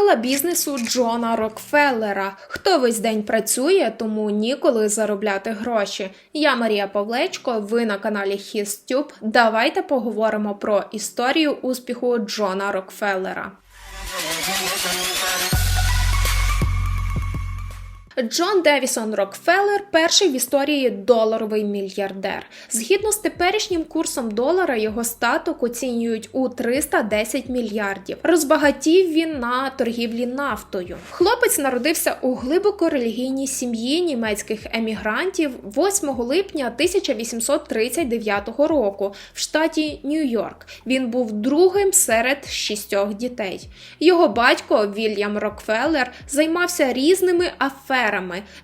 Правила бізнесу Джона Рокфеллера. Хто весь день працює, тому ніколи заробляти гроші. Я Марія Павлечко. Ви на каналі HisTube. Давайте поговоримо про історію успіху Джона Рокфеллера. Джон Девісон Рокфеллер перший в історії доларовий мільярдер. Згідно з теперішнім курсом долара, його статок оцінюють у 310 мільярдів. Розбагатів він на торгівлі нафтою. Хлопець народився у глибоко релігійній сім'ї німецьких емігрантів 8 липня 1839 року в штаті Нью-Йорк. Він був другим серед шістьох дітей. Його батько Вільям Рокфеллер займався різними аферами.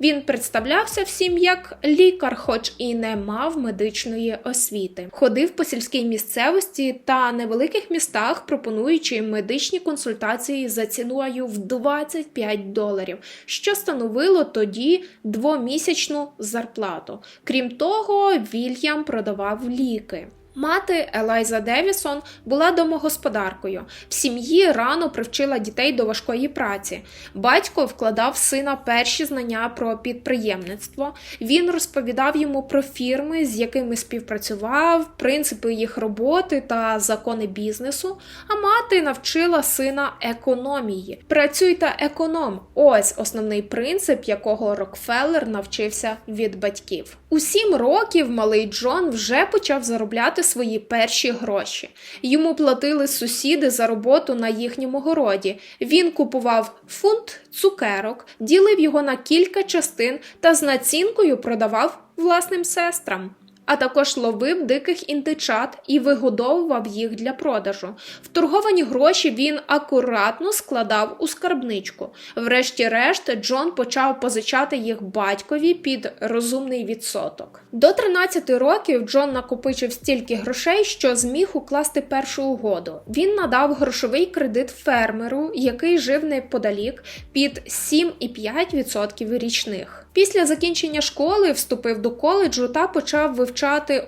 Він представлявся всім як лікар, хоч і не мав медичної освіти. Ходив по сільській місцевості та невеликих містах, пропонуючи медичні консультації за ціною в 25 доларів, що становило тоді двомісячну зарплату. Крім того, Вільям продавав ліки. Мати Елайза Девісон була домогосподаркою. В сім'ї рано привчила дітей до важкої праці. Батько вкладав сина перші знання про підприємництво. Він розповідав йому про фірми, з якими співпрацював, принципи їх роботи та закони бізнесу. А мати навчила сина економії. Працюй та економ. Ось основний принцип, якого Рокфеллер навчився від батьків. У сім років малий Джон вже почав заробляти свої перші гроші. Йому платили сусіди за роботу на їхньому городі. Він купував фунт цукерок, ділив його на кілька частин та з націнкою продавав власним сестрам. А також ловив диких індичат і вигодовував їх для продажу. Вторговані гроші він акуратно складав у скарбничку. Врешті-решт, Джон почав позичати їх батькові під розумний відсоток. До 13 років Джон накопичив стільки грошей, що зміг укласти першу угоду. Він надав грошовий кредит фермеру, який жив неподалік, під 7,5% річних. Після закінчення школи вступив до коледжу та почав вивчати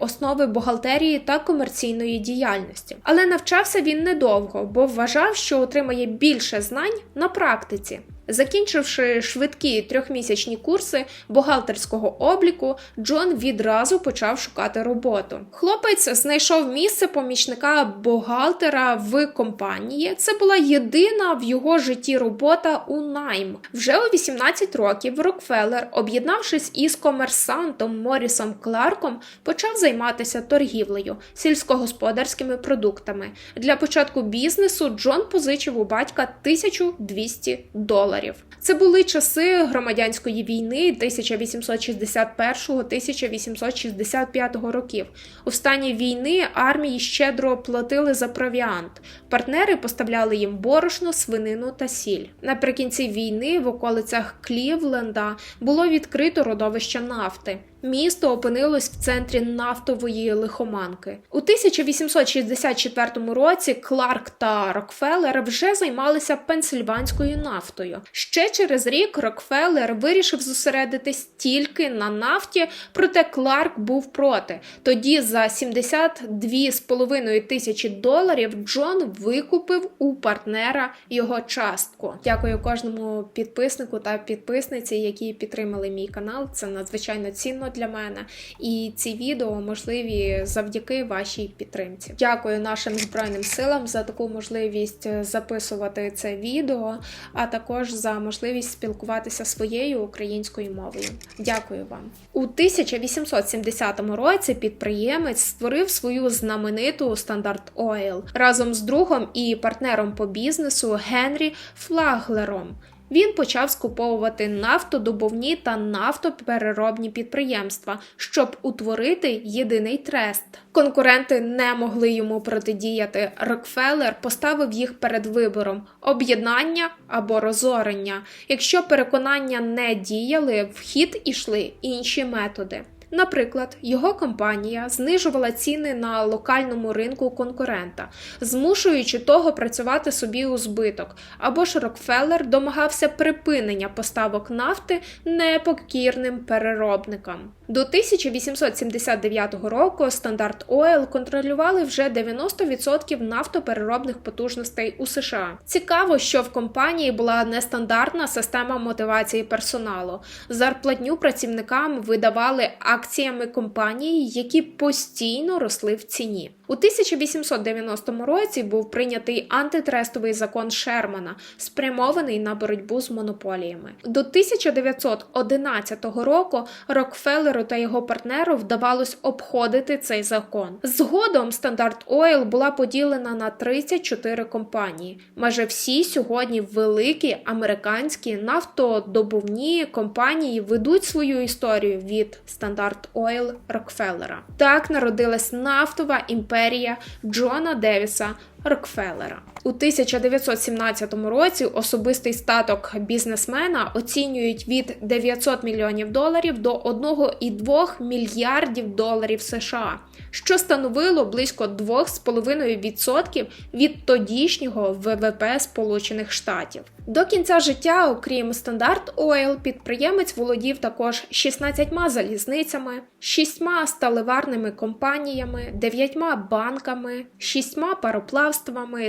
основи бухгалтерії та комерційної діяльності. Але навчався він недовго, бо вважав, що отримає більше знань на практиці. Закінчивши швидкі трьохмісячні курси бухгалтерського обліку, Джон відразу почав шукати роботу. Хлопець знайшов місце помічника бухгалтера в компанії. Це була єдина в його житті робота у найм. Вже у 18 років Рокфеллер, об'єднавшись із комерсантом Морісом Кларком, почав займатися торгівлею сільськогосподарськими продуктами. Для початку бізнесу Джон позичив у батька 1200 доларів доларів. Це були часи громадянської війни 1861-1865 років. У стані війни армії щедро платили за провіант. Партнери поставляли їм борошно, свинину та сіль. Наприкінці війни в околицях Клівленда було відкрито родовище нафти. Місто опинилось в центрі нафтової лихоманки. У 1864 році Кларк та Рокфеллер вже займалися пенсильванською нафтою. Ще через рік Рокфеллер вирішив зосередитись тільки на нафті, проте Кларк був проти. Тоді за 72,5 тисячі доларів Джон викупив у партнера його частку. Дякую кожному підписнику та підписниці, які підтримали мій канал. Це надзвичайно цінно для мене. І ці відео можливі завдяки вашій підтримці. Дякую нашим збройним силам за таку можливість записувати це відео, а також за можливість спілкуватися своєю українською мовою. Дякую вам. У 1870 році підприємець створив свою знамениту стандарт Ойл разом з другом і партнером по бізнесу Генрі Флаглером. Він почав скуповувати нафтодобувні та нафтопереробні підприємства, щоб утворити єдиний трест. Конкуренти не могли йому протидіяти. Рокфеллер поставив їх перед вибором: об'єднання або розорення. Якщо переконання не діяли, в хід ішли інші методи. Наприклад, його компанія знижувала ціни на локальному ринку конкурента, змушуючи того працювати собі у збиток, або ж Рокфеллер домагався припинення поставок нафти непокірним переробникам. До 1879 року Стандарт Ойл контролювали вже 90% нафтопереробних потужностей у США. Цікаво, що в компанії була нестандартна система мотивації персоналу. Зарплатню працівникам видавали акціями компанії, які постійно росли в ціні. У 1890 році був прийнятий антитрестовий закон Шермана, спрямований на боротьбу з монополіями. До 1911 року Рокфеллеру та його партнеру вдавалось обходити цей закон. Згодом Стандарт Ойл була поділена на 34 компанії. Майже всі сьогодні великі американські нафтодобувні компанії ведуть свою історію від Стандарт Ойл Рокфеллера. Так народилась нафтова імперія Джона Девіса Рокфеллера. У 1917 році особистий статок бізнесмена оцінюють від 900 мільйонів доларів до 1,2 мільярдів доларів США, що становило близько 2,5% від тодішнього ВВП Сполучених Штатів. До кінця життя, окрім Стандарт Ойл, підприємець володів також 16 залізницями, 6 сталеварними компаніями, 9 банками, 6 пароплавствами,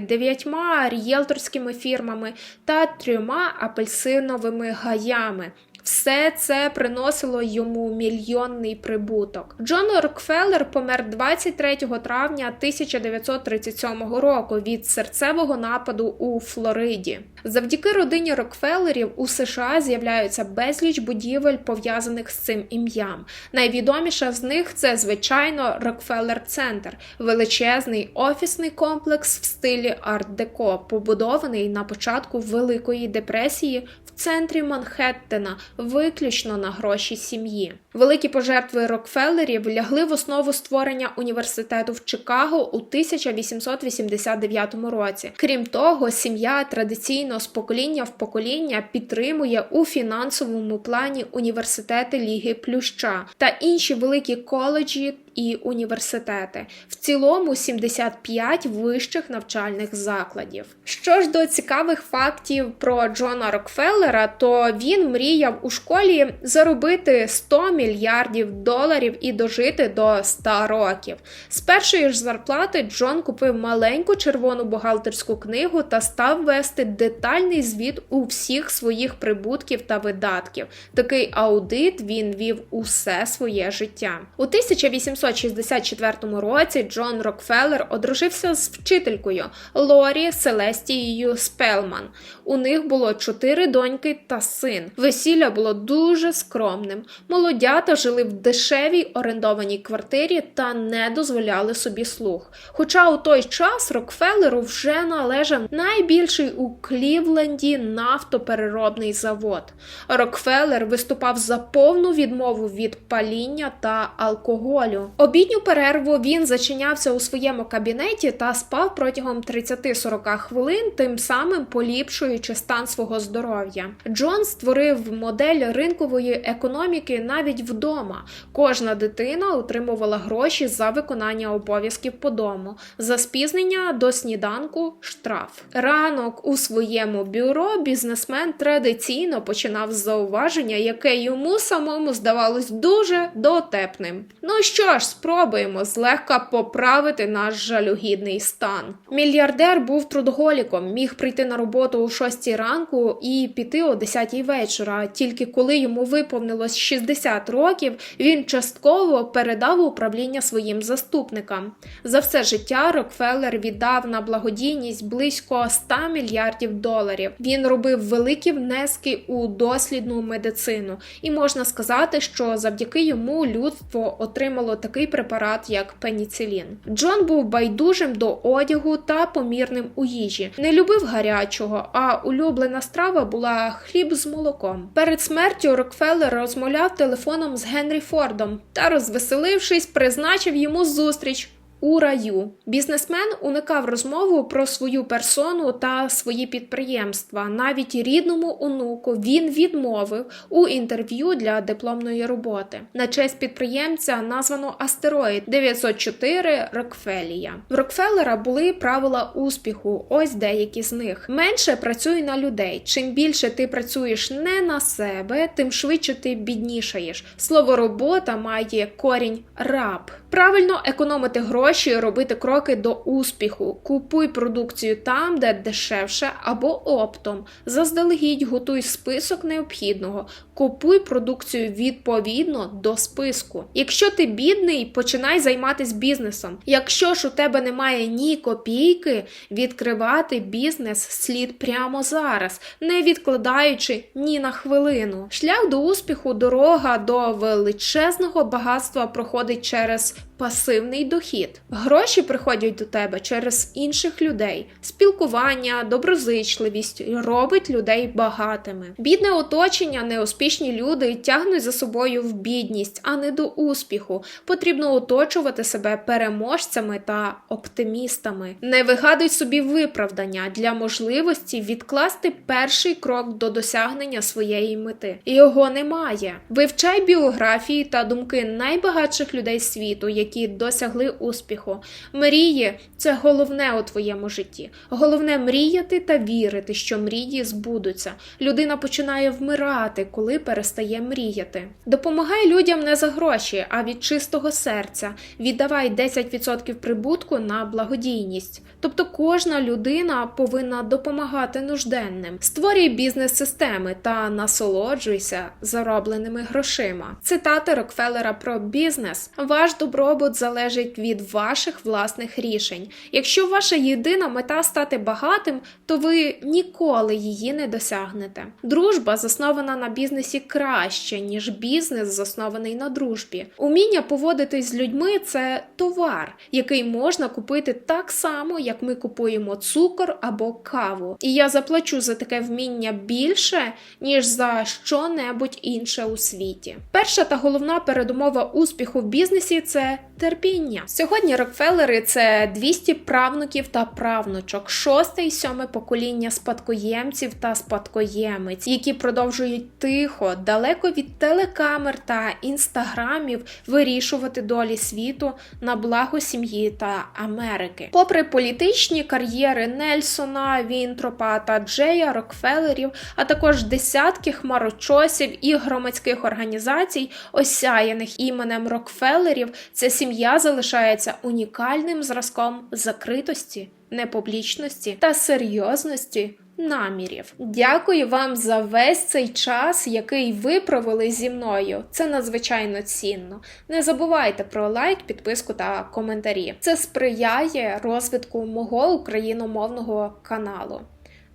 9 рієлторськими фірмами та трьома апельсиновими гаями. Все це приносило йому мільйонний прибуток. Джон Рокфеллер помер 23 травня 1937 року від серцевого нападу у Флориді. Завдяки родині Рокфеллерів у США з'являються безліч будівель, пов'язаних з цим ім'ям. Найвідоміша з них це, звичайно, Рокфеллер Центр, величезний офісний комплекс в стилі арт-деко, побудований на початку Великої депресії центрі Манхеттена, виключно на гроші сім'ї. Великі пожертви Рокфеллерів лягли в основу створення університету в Чикаго у 1889 році. Крім того, сім'я традиційно з покоління в покоління підтримує у фінансовому плані університети Ліги Плюща та інші великі коледжі і університети, в цілому 75 вищих навчальних закладів. Що ж до цікавих фактів про Джона Рокфеллера, то він мріяв у школі заробити 100 мільярдів доларів і дожити до 100 років. З першої ж зарплати Джон купив маленьку червону бухгалтерську книгу та став вести детальний звіт у всіх своїх прибутків та видатків. Такий аудит він вів усе своє життя. У 1800 1964 році Джон Рокфеллер одружився з вчителькою Лорі Селестією Спелман. У них було чотири доньки та син. Весілля було дуже скромним. Молодята жили в дешевій орендованій квартирі та не дозволяли собі слух. Хоча у той час Рокфеллеру вже належав найбільший у Клівленді нафтопереробний завод. Рокфеллер виступав за повну відмову від паління та алкоголю. Обідню перерву він зачинявся у своєму кабінеті та спав протягом 30-40 хвилин, тим самим поліпшуючи стан свого здоров'я. Джон створив модель ринкової економіки навіть вдома. Кожна дитина отримувала гроші за виконання обов'язків по дому, за спізнення до сніданку штраф. Ранок у своєму бюро бізнесмен традиційно починав з зауваження, яке йому самому здавалось дуже дотепним. Ну що ж, ж спробуємо злегка поправити наш жалюгідний стан. Мільярдер був трудоголіком, міг прийти на роботу о 6 ранку і піти о 10 вечора. Тільки коли йому виповнилось 60 років, він частково передав управління своїм заступникам. За все життя Рокфеллер віддав на благодійність близько 100 мільярдів доларів. Він робив великі внески у дослідну медицину, і можна сказати, що завдяки йому людство отримало таке такий препарат, як пеніцилін. Джон був байдужим до одягу та помірним у їжі, не любив гарячого, а улюблена страва була хліб з молоком. Перед смертю Рокфеллер розмовляв телефоном з Генрі Фордом та, розвеселившись, призначив йому зустріч у раю. Бізнесмен уникав розмову про свою персону та свої підприємства. Навіть рідному онуку він відмовив у інтерв'ю для дипломної роботи. На честь підприємця названо астероїд 904 Рокфелія. В Рокфеллера були правила успіху. Ось деякі з них. Менше працюй на людей. Чим більше ти працюєш не на себе, тим швидше ти біднішаєш. Слово робота має корінь раб. Правильно економити гроші, робити кроки до успіху. Купуй продукцію там, де дешевше або оптом. Заздалегідь готуй список необхідного. Купуй продукцію відповідно до списку. Якщо ти бідний, починай займатися бізнесом. Якщо ж у тебе немає ні копійки, відкривати бізнес слід прямо зараз, не відкладаючи ні на хвилину. Шлях до успіху, дорога до величезного багатства проходить через пасивний дохід. Гроші приходять до тебе через інших людей. Спілкування, доброзичливість робить людей багатими. Бідне оточення, неуспішні люди тягнуть за собою в бідність, а не до успіху. Потрібно оточувати себе переможцями та оптимістами. Не вигадуй собі виправдання для можливості відкласти перший крок до досягнення своєї мети. Його немає. Вивчай біографії та думки найбагатших людей світу, які досягли успіху. Мрії це головне у твоєму житті. Головне мріяти та вірити, що мрії збудуться. Людина починає вмирати, коли перестає мріяти. Допомагай людям не за гроші, а від чистого серця. Віддавай 10% прибутку на благодійність. Тобто кожна людина повинна допомагати нужденним. Створюй бізнес-системи та насолоджуйся заробленими грошима. Цитати Рокфеллера про бізнес. Ваш добробут залежить від ваших власних рішень. Якщо ваша єдина мета стати багатим, то ви ніколи її не досягнете. Дружба заснована на бізнесі краще, ніж бізнес заснований на дружбі. Уміння поводитись з людьми це товар, який можна купити так само, як ми купуємо цукор або каву. І я заплачу за таке вміння більше, ніж за що-небудь інше у світі. Перша та головна передумова успіху в бізнесі це терпіння. Сьогодні Рокфеллери це 200 правнуків та правнучок, шосте і сьоме покоління спадкоємців та спадкоємиць, які продовжують тихо, далеко від телекамер та інстаграмів вирішувати долі світу на благо сім'ї та Америки. Попри політичні кар'єри Нельсона, Вінтропа та Джея Рокфеллерів, а також десятки хмарочосів і громадських організацій, осяяних іменем Рокфеллерів, ця сім'я залишається унікальним зразком закритості, непублічності та серйозності. Намірів. Дякую вам за весь цей час, який ви провели зі мною. Це надзвичайно цінно. Не забувайте про лайк, підписку та коментарі. Це сприяє розвитку мого україномовного каналу.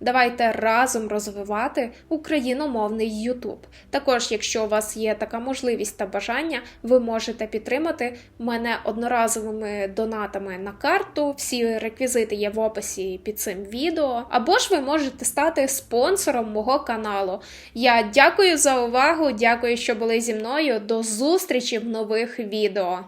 Давайте разом розвивати україномовний YouTube. Також, якщо у вас є така можливість та бажання, ви можете підтримати мене одноразовими донатами на карту. Всі реквізити є в описі під цим відео. Або ж ви можете стати спонсором мого каналу. Я дякую за увагу, дякую, що були зі мною. До зустрічі в нових відео.